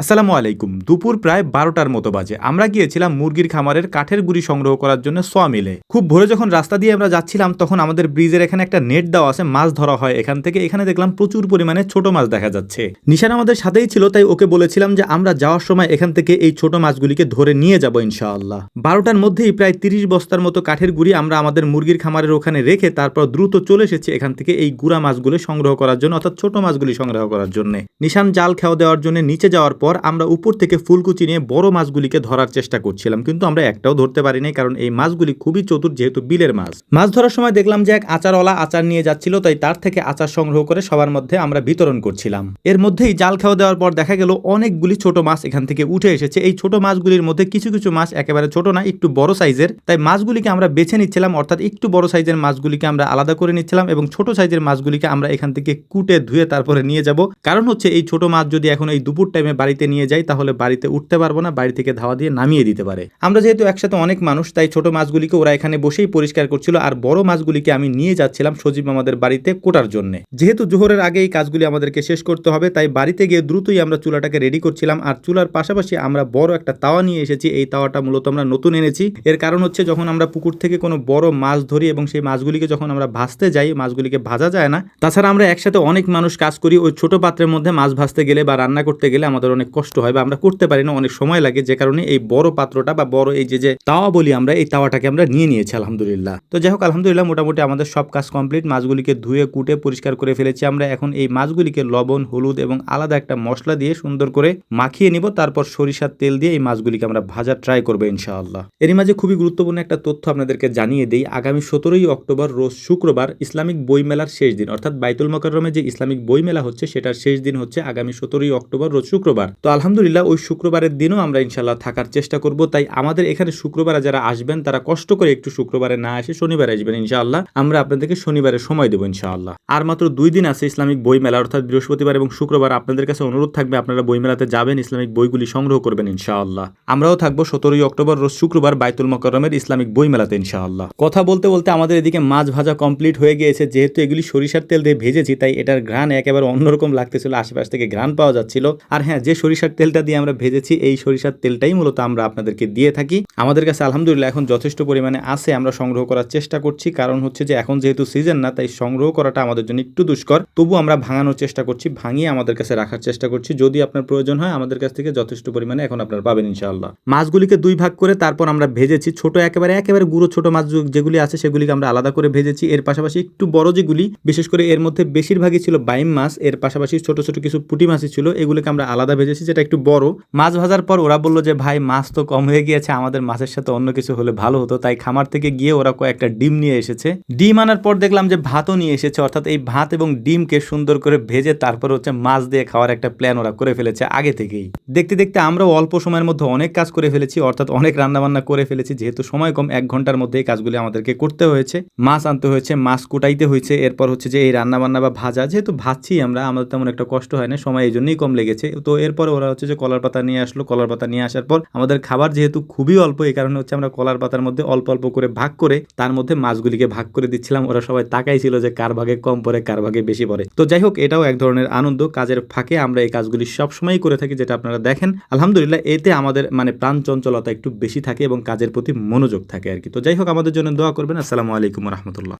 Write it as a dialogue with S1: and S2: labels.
S1: আসসালামু আলাইকুম। দুপুর প্রায় বারোটার মতো বাজে। আমরা গিয়েছিলাম মুরগির খামারের কাঠের গুঁড়ি সংগ্রহ করার জন্য সোয়া মিলে। খুব ভোরে যখন রাস্তা দিয়ে আমরা যাচ্ছিলাম, তখন আমাদের ব্রিজের এখানে একটা নেট দেওয়া আছে, মাছ ধরা হয়। এখান থেকে এখানে দেখলাম প্রচুর পরিমাণে ছোট মাছ দেখা যাচ্ছে। নিশান আমাদের সাথেই ছিল, তাই ওকে বলেছিলাম যে আমরা যাওয়ার সময় এখান থেকে এই ছোট মাছগুলিকে ধরে নিয়ে যাব ইনশাআল্লাহ। বারোটার মধ্যেই প্রায় তিরিশ বস্তার মতো কাঠের গুঁড়ি আমরা আমাদের মুরগির খামারের ওখানে রেখে তারপর দ্রুত চলে এসেছি এখান থেকে এই গুড়া মাছগুলো সংগ্রহ করার জন্য, অর্থাৎ ছোট মাছগুলি সংগ্রহ করার জন্য। নিশান জাল খেয়া দেওয়ার জন্য নিচে যাওয়ার পর আমরা উপর থেকে ফুলকুচি নিয়ে বড় মাছগুলিকে ধরার চেষ্টা করছিলাম, কিন্তু আমরা একটাও ধরতে পারিনি কারণ এই মাছগুলি খুবই চতুর যেহেতু বিলের মাছ। মাছ ধরার সময় দেখলাম যে এক আচারওয়ালা আচার নিয়ে যাচ্ছিল, তাই তার থেকে আচার সংগ্রহ করে সবার মধ্যে আমরা বিতরণ করছিলাম। এর মধ্যেই জাল খাওয়া দেওয়ার পর দেখা গেল অনেকগুলি ছোট মাছ এখান থেকে উঠে এসেছে। এই ছোট মাছগুলির মধ্যে কিছু কিছু মাছ একেবারে ছোট না, একটু বড় সাইজের, তাই মাছগুলিকে আমরা বেছে নিচ্ছিলাম, অর্থাৎ একটু বড় সাইজের মাছগুলিকে আমরা আলাদা করে নিচ্ছিলাম এবং ছোট সাইজের মাছগুলিকে আমরা এখান থেকে কুটে ধুয়ে তারপরে নিয়ে যাব। কারণ হচ্ছে এই ছোট মাছ যদি এখন এই দুপুর টাইমে বাড়িতে নিয়ে যাই, তাহলে বাড়িতে উঠতে পারব না, বাড়ি থেকে ধাওয়া দিয়ে নামিয়ে দিতে পারে। আমরা যেহেতু একসাথে অনেক মানুষ, তাই ছোট মাছগুলিকে ওরা এখানে বসেই পরিষ্কার করছিল, আর বড় মাছগুলিকে আমি নিয়ে যাচ্ছিলাম সজীব আমাদের বাড়িতে কোটার জন্য। যেহেতু জোহরের আগে এই কাজগুলি আমাদেরকে শেষ করতে হবে, তাই বাড়িতে গিয়ে দ্রুতই আমরা চুলাটাকে রেডি করছিলাম, আর চুলার পাশাপাশি আমরা বড় একটা তাওয়া নিয়ে এসেছি। এই তাওয়াটা মূলত আমরা নতুন এনেছি। এর কারণ হচ্ছে যখন আমরা পুকুর থেকে কোনো বড় মাছ ধরি এবং সেই মাছগুলিকে যখন আমরা ভাজতে যাই, মাছগুলিকে ভাজা যায় না। তাছাড়া আমরা একসাথে অনেক মানুষ কাজ করি, ওই ছোট পাত্রের মধ্যে মাছ ভাজতে গেলে বা রান্না করতে গেলে আমাদের অনেক কষ্ট হয় বা আমরা করতে পারি না, অনেক সময় লাগে যে কারণে এই বড় পাত্রটা বা বড় এই যে যে তাওয়া বলি আমরা, এই তাওয়াটাকে আমরা নিয়ে নিয়েছি, আলহামদুলিল্লাহ। তো যাই হোক, আলহামদুলিল্লাহ মোটামুটি আমাদের সব কাজ কমপ্লিট। মাছগুলিকে ধুয়ে, কুটে, পরিষ্কার করে ফেলেছি। আমরা এখন এই মাছগুলিকে লবণ, হলুদ এবং আলাদা একটা মশলা দিয়ে সুন্দর করে মাখিয়ে নিব। তারপর সরিষার তেল দিয়ে এই মাছগুলিকে আমরা ভাজা ট্রাই করব, ইনশাআল্লাহ। এরই মাঝে খুবই গুরুত্বপূর্ণ একটা তথ্য আপনাদেরকে জানিয়ে দিই। আগামী সতেরোই অক্টোবর, রোজ শুক্রবার ইসলামিক বই মেলার শেষ দিন। অর্থাৎ বাইতুল মকরমে যে ইসলামিক বই মেলা হচ্ছে, সেটার শেষ দিন হচ্ছে আগামী সতেরোই অক্টোবর, রোজ শুক্রবার। তো আলহামদুলিল্লাহ, ওই শুক্রবারের দিনও আমরা ইনশাল্লাহ থাকার চেষ্টা করব। তাই আমাদের এখানে শুক্রবারে যারা আসবেন, তারা কষ্ট করে একটু শুক্রবারে না আসে শনিবারে আসবেন ইনশাআল্লাহ। আমরা আপনাদেরকে শনিবারে সময় দেবো ইনশাআল্লাহ। আর মাত্র দুই দিন আছে ইসলামিক বই মেলা অর্থাৎ বৃহস্পতিবার এবং শুক্রবার। আপনাদের কাছে অনুরোধ থাকবে, আপনারা বই মেলাতে যাবেন, ইসলামিক বইগুলি সংগ্রহ করবেন ইনশাআল্লাহ। আমরাও থাকব সতেরোই অক্টোবর, রোজ শুক্রবার বাইতুল মকরমের ইসলামিক বই মেলাতে ইনশাআল্লাহ। কথা বলতে বলতে আমাদের এদিকে মাছ ভাজা কমপ্লিট হয়ে গিয়েছে। যেহেতু এগুলি সরিষার তেল দিয়ে ভেজেছি, তাই এটার ঘ্রাণ একেবারে অন্যরকম লাগতেছিল, আশেপাশ থেকে ঘ্রাণ পাওয়া যাচ্ছিল। আর হ্যাঁ যে সরিষার তেলটা দিয়ে আমরা ভেজেছি। এই সরিষার তেলটাই মূলত আমরা আপনাদেরকে দিয়ে থাকি। আমাদের কাছে আলহামদুলিল্লাহ এখন যথেষ্ট পরিমাণে আছে, আমরা সংগ্রহ করার চেষ্টা করছি। কারণ হচ্ছে যে এখন যেহেতু সিজন না, তাই সংগ্রহ করাটা আমাদের জন্য একটু দুষ্কর। তবু আমরা ভাঙানোর চেষ্টা করছি, ভাঙিয়ে আমাদের কাছে রাখার চেষ্টা করছি। যদি আপনার প্রয়োজন হয়, আমাদের কাছ থেকে যথেষ্ট পরিমাণে এখন আপনারা পাবেন ইনশাআল্লাহ। মাছগুলিকে দুই ভাগ করে তারপর আমরা ভেজেছি ছোট একেবারে একেবারে গুঁড়ো ছোট মাছ যেগুলি আছে, সেগুলিকে আমরা আলাদা করে ভেজেছি। এর পাশাপাশি একটু বড় যেগুলি, বিশেষ করে এর মধ্যে বেশিরভাগই ছিল বাইম মাছ, এর পাশাপাশি ছোট ছোট কিছু পুঁটি মাছই ছিল, এগুলিকে আমরা আলাদা ভেজেছি যেটা একটু বড়, মাছ ভাজার পর ওরা বলল যে, ভাই, মাছ তো কম হয়ে গিয়েছে, আমাদের মাছের সাথে অন্য কিছু হলে ভালো হতো। তাই খামার থেকে গিয়ে ওরা কয়েকটা ডিম নিয়ে এসেছে। ডিম আনার পর দেখলাম যে, ভাতও নিয়ে এসেছে। অর্থাৎ এই ভাত এবং ডিমকে সুন্দর করে ভেজে তারপর হচ্ছে মাছ দিয়ে খাওয়ার একটা প্ল্যান ওরা করে ফেলেছে আগে থেকেই। দেখতে দেখতে আমরাও অল্প সময়ের মধ্যে অনেক কাজ করে ফেলেছি, অর্থাৎ অনেক রান্নাবান্না করে ফেলেছি, যেহেতু সময় কম, এক ঘণ্টার মধ্যে এই কাজগুলি আমাদেরকে করতে হয়েছে। মাছ আনতে হয়েছে, মাছ কুটাইতে হয়েছে, এরপর হচ্ছে যে, এই রান্নাবান্না বা ভাজা, যেহেতু ভাজছি আমরা, আমাদের তেমন একটা কষ্ট হয় না, সময় এই জন্যই কম লেগেছে। তো এরপরে ওরা হচ্ছে যে কলার পাতা নিয়ে আসলো। কলার পাতা নিয়ে আসার পর আমাদের খাবার যেহেতু খুবই অল্প, এই কারণে হচ্ছে আমরা কলার পাতার মধ্যে অল্প অল্প করে ভাগ করে তার মধ্যে মাছগুলিকে ভাগ করে দিচ্ছিলাম। ওরা সবাই তাকাই ছিল যে কার ভাগে কম পরে কার ভাগে বেশি পরে তো যাই হোক, এটাও এক ধরনের আনন্দ। কাজের ফাঁকে আমরা এই কাজগুলি সবসময়ই করে থাকি, যেটা আপনারা দেখেন। আলহামদুলিল্লাহ, এতে আমাদের মানে প্রাণ চঞ্চলতা একটু বেশি থাকে এবং কাজের প্রতি মনোযোগ থাকে আর কি। তো যাই হোক, আমাদের জন্য দোয়া করবেন। আসসালামু আলাইকুম রহমতুল্লাহ।